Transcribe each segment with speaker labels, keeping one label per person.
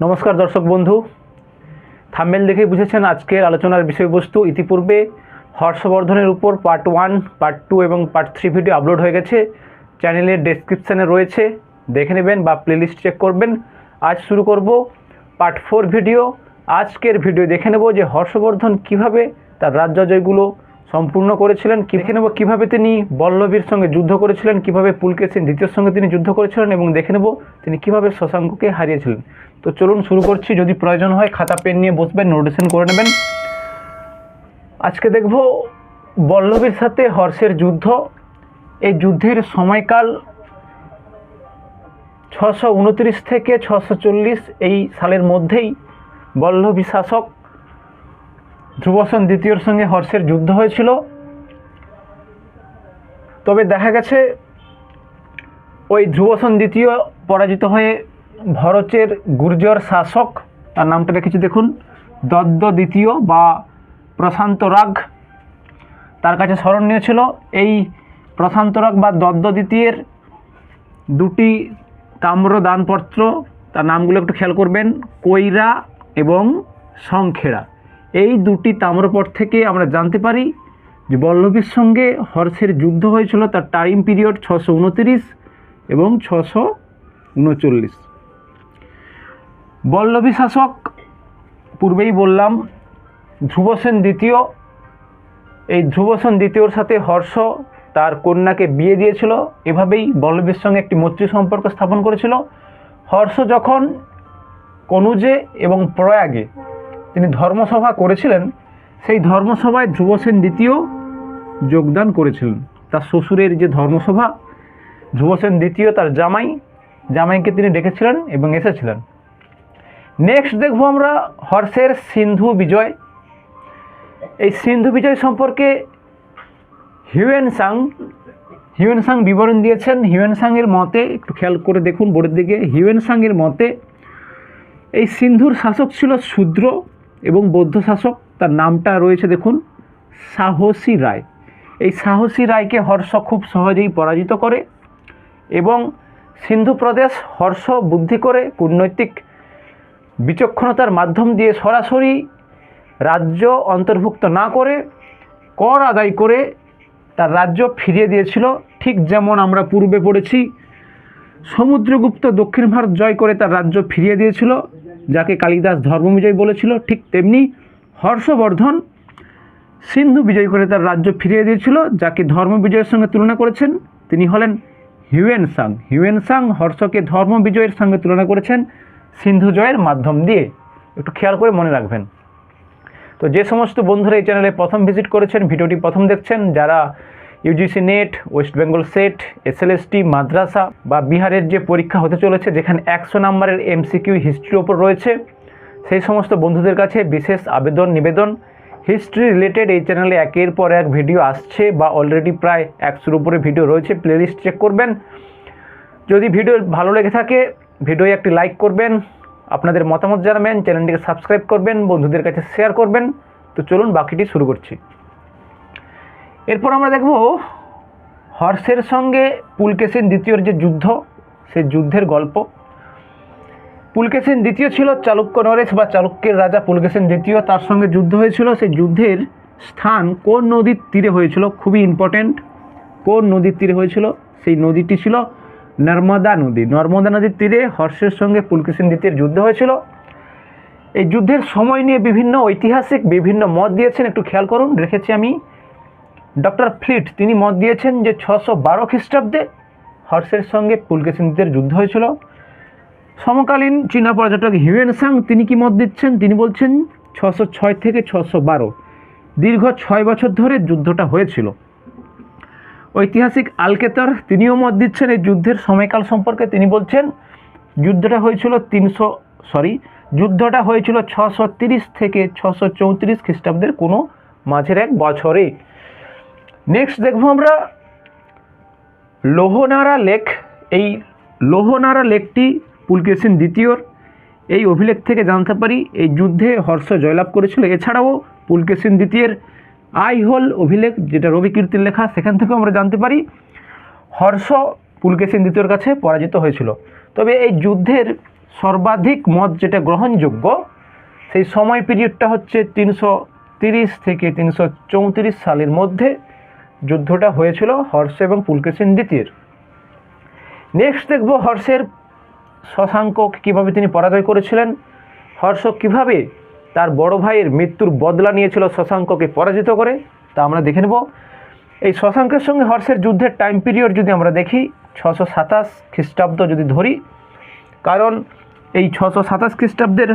Speaker 1: নমস্কার দর্শক বন্ধু। থাম্বেল দেখে বুঝেছেন আজকের আলোচনার বিষয়বস্তু। ইতিপূর্বে হর্ষবর্ধনের উপর পার্ট ওয়ান পার্ট টু এবং পার্ট থ্রি ভিডিও আপলোড হয়ে গেছে। চ্যানেলের ডেসক্রিপশানে রয়েছে। দেখে নেবেন বা প্লেলিস্ট চেক করবেন। আজ শুরু করব পার্ট ফোর ভিডিও আজকের ভিডিও দেখে নেব যে হর্ষবর্ধন কীভাবে তার রাজ্য জয়গুলো সম্পূর্ণ করেছিলেন, দেখে নেব কীভাবে তিনি বল্লভীর সঙ্গে যুদ্ধ করেছিলেন, কীভাবে পুলকেশিন দ্বিতীয়র সঙ্গে তিনি যুদ্ধ করেছিলেন এবং দেখে নেব তিনি কীভাবে শশাঙ্ককে হারিয়েছিলেন। তো চলুন শুরু করছি, যদি প্রয়োজন হয় খাতা, পেন নিয়ে বসবেন, নোটেশন করে নেবেন। আজকে দেখব বল্লভীর সাথে হর্ষের যুদ্ধ। এই যুদ্ধের সময়কাল ছশো উনত্রিশ থেকে ছশো চল্লিশ, এই সালের মধ্যেই বল্লভী শাসক ধ্রুবসেন দ্বিতীয়র সঙ্গে হর্ষের যুদ্ধ হয়েছিল। তবে দেখা গেছে, ওই ধ্রুবসেন দ্বিতীয় পরাজিত হয়ে ভরতের গুর্জর শাসক, তার নামটা রেখেছি দেখুন, দদ্দ দ্বিতীয় বা প্রশান্ত রাগ, তার কাছে স্মরণ নিয়েছিল। এই প্রশান্ত রাগ বা দদ্দ দ্বিতীয়ের দুটি তাম্র দানপত্র, তার নামগুলো একটু খেয়াল করবেন, কৈরা এবং সংখেড়া এই দুটি তাম্রপট থেকে আমরা জানতে পারি যে বল্লভীর সঙ্গে হর্ষের যুদ্ধ হয়েছিল তার টাইম পিরিয়ড ছশো উনতিরিশ এবং ছশো উনচল্লিশ। বল্লভী শাসক, পূর্বেই বললাম, ধ্রুবসেন দ্বিতীয়। এই ধ্রুবসেন দ্বিতীয়র সাথে হর্ষ তার কন্যাকে বিয়ে দিয়েছিল। এভাবেই বল্লভীর সঙ্গে একটি মৈত্রী সম্পর্ক স্থাপন করেছিল। হর্ষ যখন কনুজে এবং প্রয়াগে তিনি ধর্মসভা করেছিলেন, সেই ধর্মসভায় ধ্রুবসেন দ্বিতীয় যোগদান করেছিলেন। তার শ্বশুরের যে ধর্মসভা, ধ্রুবসেন দ্বিতীয় তার জামাই, জামাইকে তিনি ডেকেছিলেন এবং এসেছিলেন। নেক্সট দেখব আমরা হর্ষের সিন্ধু বিজয়। এই সিন্ধু বিজয় সম্পর্কে হিউয়েন সাং হিউয়েন সাং বিবরণ দিয়েছেন। হিউয়েন সাংয়ের মতে, একটু খেয়াল করে দেখুন বোর্ডের দিকে, হিউয়েন সাংয়ের মতে, এই সিন্ধুর শাসক ছিল শূদ্র। এবং বৌদ্ধ শাসক, তার নামটা রয়েছে দেখুন, সাহসী রায়। এই সাহসী রায়কে হর্ষ খুব সহজেই পরাজিত করে এবং সিন্ধু প্রদেশ হর্ষ বুদ্ধি করে কূটনৈতিক বিচক্ষণতার মাধ্যম দিয়ে সরাসরি রাজ্য অন্তর্ভুক্ত না করে কর আদায় করে তার রাজ্য ফিরিয়ে দিয়েছিল। ঠিক যেমন আমরা পূর্বে পড়েছি, সমুদ্রগুপ্ত দক্ষিণ ভারত জয় করে তার রাজ্য ফিরিয়ে দিয়েছিল। যাকে কালিদাস ধর্মবিজয় বলেছিল, ঠিক তেমনি হর্ষবর্ধন সিন্ধু বিজয় করে তার রাজ্য ফিরিয়ে দিয়েছিল, যাকে ধর্ম বিজয়ের সঙ্গে তুলনা করেছেন তিনি হলেন হিউয়েন সাং হিউয়েন সাং হর্ষকে ধর্ম বিজয়ের সঙ্গে তুলনা করেছেন সিন্ধু জয়ের মাধ্যম দিয়ে। একটু খেয়াল করে মনে রাখবেন। তো যে সমস্ত বন্ধুরা এই চ্যানেলে প্রথম ভিজিট করেছেন, ভিডিওটি প্রথম দেখছেন, যারা UGC NET West Bengal SET SLST মাদ্রাসা বা বিহারের যে পরীক্ষা হতে চলেছে, যেখানে একশো নম্বরের এমসিকিউ হিস্ট্রির ওপর রয়েছে, সেই সমস্ত বন্ধুদের কাছে বিশেষ আবেদন, নিবেদন। হিস্ট্রি রিলেটেড এই চ্যানেলে একের পর এক ভিডিও আসছে বা অলরেডি প্রায় একশোর উপরে ভিডিও রয়েছে প্লেলিস্ট চেক করবেন। যদি ভিডিও ভালো লেগে থাকে ভিডিও একটি লাইক করবেন, আপনাদের মতামত জানাবেন চ্যানেলটিকে সাবস্ক্রাইব করবেন, বন্ধুদের কাছে শেয়ার করবেন। তো চলুন, বাকিটি শুরু করছি। এরপর আমরা দেখব হর্ষের সঙ্গে পুলকেশিন দ্বিতীয়র যে যুদ্ধ, সে যুদ্ধের গল্প। পুলকেশিন দ্বিতীয় ছিল চালুক্য নরেশ বা চালুক্যের রাজা পুলকেশিন দ্বিতীয়। তার সঙ্গে যুদ্ধ হয়েছিল সেই যুদ্ধের স্থান কোন নদীর তীরে হয়েছিল খুবই ইম্পর্ট্যান্ট কোন নদীর তীরে হয়েছিল? সেই নদীটি ছিল নর্মদা নদী। নর্মদা নদীর তীরে হর্ষের সঙ্গে পুলকেশিন দ্বিতীয়ের যুদ্ধ হয়েছিল। এই যুদ্ধের সময় নিয়ে বিভিন্ন ঐতিহাসিক বিভিন্ন মত দিয়েছেন, একটু খেয়াল করুন, রেখেছি আমি। ডক্টর ফ্লিট, তিনি মত দিয়েছেন যে ছশো বারো খ্রিস্টাব্দে হর্ষের সঙ্গে পুলকেশিন দ্বিতীয়ের যুদ্ধ হয়েছিল। সমকালীন চীনা পর্যটক হিউয়েন সাং, তিনি কি মত দিচ্ছেন? তিনি বলছেন ছশো ছয় থেকে ছশো বারো, দীর্ঘ ছয় বছর ধরে যুদ্ধটা হয়েছিল। ঐতিহাসিক আলকেতর, তিনিও মত দিচ্ছেন এই যুদ্ধের সময়কাল সম্পর্কে। তিনি বলছেন, যুদ্ধটা হয়েছিল তিনশো, সরি, যুদ্ধটা হয়েছিল ছশো তিরিশ থেকে ছশো চৌত্রিশ খ্রিস্টাব্দের কোনো মাঝের এক বছরে। নেক্সট দেখব আমরা লোহনারা লেক, এই লোহনারা লেকটি পুলকেশিন দ্বিতীয়র। এই অভিলেখ থেকে জানতে পারি এই যুদ্ধে হর্ষ জয়লাভ করেছিল। এছাড়াও পুলকেশিন দ্বিতীয়ের আইহোল অভিলেখ, যেটা রবি কীর্তির লেখা, সেখান থেকেও আমরা জানতে পারি হর্ষ পুলকেশিন দ্বিতীয়র কাছে পরাজিত হয়েছিল। তবে এই যুদ্ধের সর্বাধিক মত যেটা গ্রহণযোগ্য, সেই সময় পিরিয়ডটা হচ্ছে তিনশো তিরিশ থেকে তিনশো চৌত্রিশ সালের মধ্যে। যুদ্ধটা হয়েছিল হর্ষ এবং পুলকেশিন দ্বিতীয়ের। নেক্সট দেখব হর্ষের শশাঙ্ক কীভাবে তিনি পরাজয় করেছিলেন। হর্ষ কীভাবে তার বড় ভাইয়ের মৃত্যুর বদলা নিয়েছিল শশাঙ্ককে পরাজিত করে, তা আমরা দেখে নেব। এই শশাঙ্কের সঙ্গে হর্ষের যুদ্ধের টাইম পিরিয়ড যদি আমরা দেখি, ছশো সাতাশ খ্রিস্টাব্দ যদি ধরি, কারণ এই ছশো সাতাশ খ্রিস্টাব্দের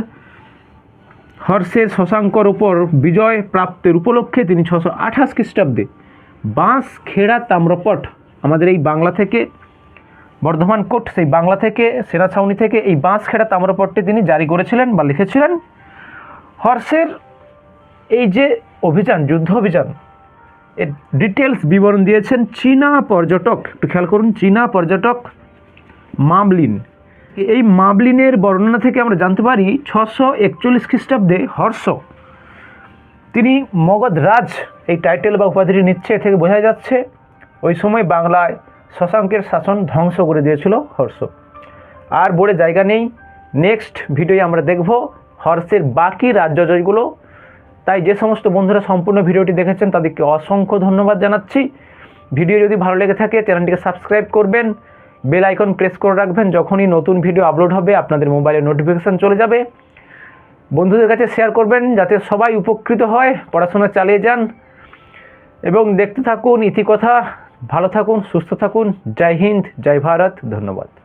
Speaker 1: হর্ষের শশাঙ্কর উপর বিজয় প্রাপ্তের উপলক্ষে তিনি ছশো আঠাশ খ্রিস্টাব্দে বাঁশ, খেড়া, তাম্রপট আমাদের এই বাংলা থেকে, বর্ধমান কোট, সেই বাংলা থেকে সেনা ছাউনি থেকে এই বাঁশ, খেড়া, তাম্রপটটি তিনি জারি করেছিলেন বা লিখেছিলেন। হর্ষের এই যে অভিযান, যুদ্ধ অভিযান, এর ডিটেলস বিবরণ দিয়েছেন চীনা পর্যটক, একটু খেয়াল করুন, চীনা পর্যটক মামলিন এই মামলিনের বর্ণনা থেকে আমরা জানতে পারি, ছশো একচল্লিশ খ্রিস্টাব্দে হর্ষ তিনি মগধ রাজ এই টাইটেল বা উপাধিটি নিচ্ছে থেকে বোঝা যাচ্ছে, ওই সময় বাংলায় শশাঙ্কের শাসন ধ্বংস করে দিয়েছিল হর্ষ। আর বলে জায়গা নেই নেক্সট ভিডিওয়ে আমরা দেখব হর্ষের বাকি রাজ্য জয়গুলো। তাই যে সমস্ত বন্ধুরা সম্পূর্ণ ভিডিওটি দেখেছেন, তাদেরকে অসংখ্য ধন্যবাদ জানাচ্ছি। ভিডিও যদি ভালো লেগে থাকে, চ্যানেলটিকে সাবস্ক্রাইব করবেন বেল আইকন প্রেস করে রাখবেন। যখনই নতুন ভিডিও আপলোড হবে, আপনাদের মোবাইলে নোটিফিকেশান চলে যাবে। বন্ধুদের কাছে শেয়ার করবেন যাতে সবাই উপকৃত হয়, পড়াশোনা চালিয়ে যান। এবং দেখতে থাকুন, ইতিকথা। ভালো থাকুন, সুস্থ থাকুন। জয় হিন্দ, জয় ভারত। ধন্যবাদ।